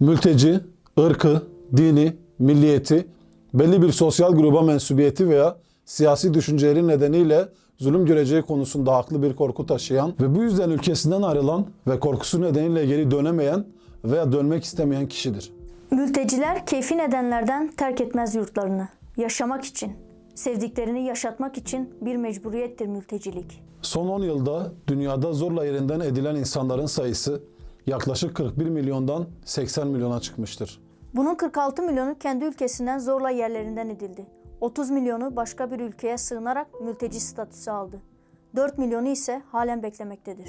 mülteci, ırkı, dini, milliyeti, belli bir sosyal gruba mensubiyeti veya siyasi düşünceleri nedeniyle zulüm göreceği konusunda haklı bir korku taşıyan ve bu yüzden ülkesinden ayrılan ve korkusu nedeniyle geri dönemeyen veya dönmek istemeyen kişidir. Mülteciler keyfi nedenlerden terk etmez yurtlarını. Yaşamak için, sevdiklerini yaşatmak için bir mecburiyettir mültecilik. Son 10 yılda dünyada zorla yerinden edilen insanların sayısı yaklaşık 41 milyondan 80 milyona çıkmıştır. Bunun 46 milyonu kendi ülkesinden zorla yerlerinden edildi. 30 milyonu başka bir ülkeye sığınarak mülteci statüsü aldı. 4 milyonu ise halen beklemektedir.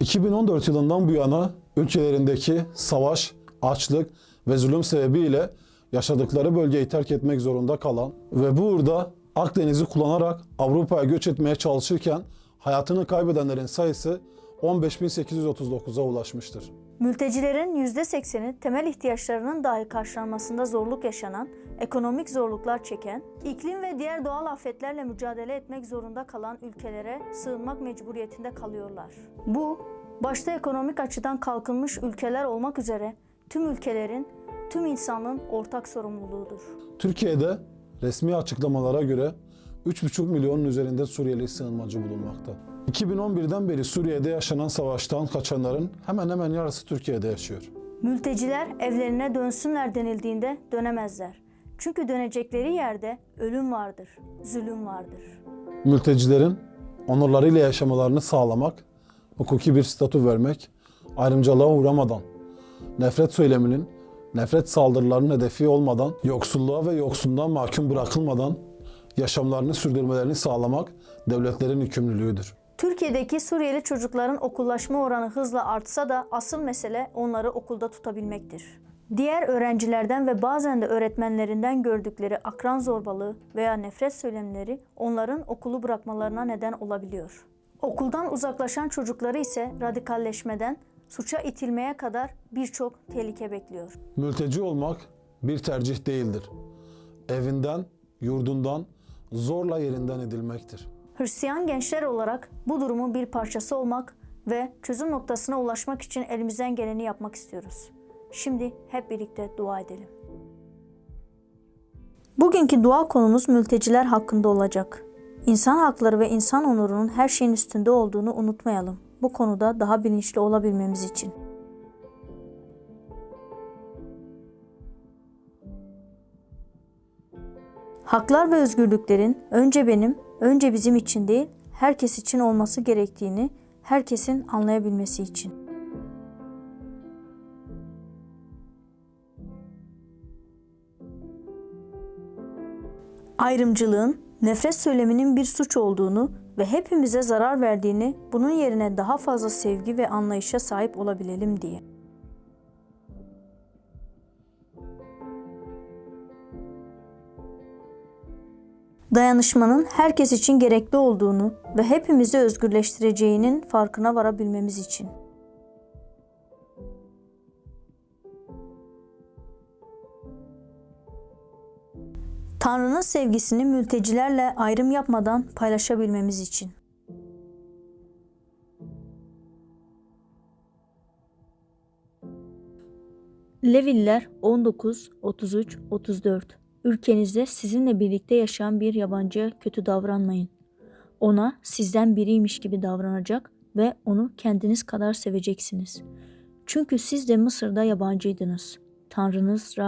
2014 yılından bu yana ülkelerindeki savaş, açlık ve zulüm sebebiyle yaşadıkları bölgeyi terk etmek zorunda kalan ve bu uğurda Akdeniz'i kullanarak Avrupa'ya göç etmeye çalışırken hayatını kaybedenlerin sayısı 15.839'a ulaşmıştır. Mültecilerin %80'i temel ihtiyaçlarının dahi karşılanmasında zorluk yaşanan, ekonomik zorluklar çeken, iklim ve diğer doğal afetlerle mücadele etmek zorunda kalan ülkelere sığınmak mecburiyetinde kalıyorlar. Bu, başta ekonomik açıdan kalkınmış ülkeler olmak üzere tüm ülkelerin, tüm insanlığın ortak sorumluluğudur. Türkiye'de resmi açıklamalara göre 3,5 milyonun üzerinde Suriyeli sığınmacı bulunmakta. 2011'den beri Suriye'de yaşanan savaştan kaçanların hemen hemen yarısı Türkiye'de yaşıyor. Mülteciler evlerine dönsünler denildiğinde dönemezler. Çünkü dönecekleri yerde ölüm vardır, zulüm vardır. Mültecilerin onurlarıyla yaşamalarını sağlamak, hukuki bir statü vermek, ayrımcılığa uğramadan, nefret söyleminin, nefret saldırılarının hedefi olmadan, yoksulluğa ve yoksunluğa mahkum bırakılmadan yaşamlarını sürdürmelerini sağlamak devletlerin yükümlülüğüdür. Türkiye'deki Suriyeli çocukların okullaşma oranı hızla artsa da asıl mesele onları okulda tutabilmektir. Diğer öğrencilerden ve bazen de öğretmenlerinden gördükleri akran zorbalığı veya nefret söylemleri onların okulu bırakmalarına neden olabiliyor. Okuldan uzaklaşan çocukları ise radikalleşmeden suça itilmeye kadar birçok tehlike bekliyor. Mülteci olmak bir tercih değildir. Evinden, yurdundan, zorla yerinden edilmektir. Hristiyan gençler olarak bu durumun bir parçası olmak ve çözüm noktasına ulaşmak için elimizden geleni yapmak istiyoruz. Şimdi hep birlikte dua edelim. Bugünkü dua konumuz mülteciler hakkında olacak. İnsan hakları ve insan onurunun her şeyin üstünde olduğunu unutmayalım. Bu konuda daha bilinçli olabilmemiz için. Haklar ve özgürlüklerin önce benim, önce bizim için değil, herkes için olması gerektiğini herkesin anlayabilmesi için. Ayrımcılığın, nefret söyleminin bir suç olduğunu ve hepimize zarar verdiğini, bunun yerine daha fazla sevgi ve anlayışa sahip olabilelim diye. Dayanışmanın herkes için gerekli olduğunu ve hepimizi özgürleştireceğinin farkına varabilmemiz için. Tanrı'nın sevgisini mültecilerle ayrım yapmadan paylaşabilmemiz için. Leviller 19, 33, 34 Ülkenizde sizinle birlikte yaşayan bir yabancıya kötü davranmayın. Ona sizden biriymiş gibi davranacak ve onu kendiniz kadar seveceksiniz. Çünkü siz de Mısır'da yabancıydınız. Tanrınız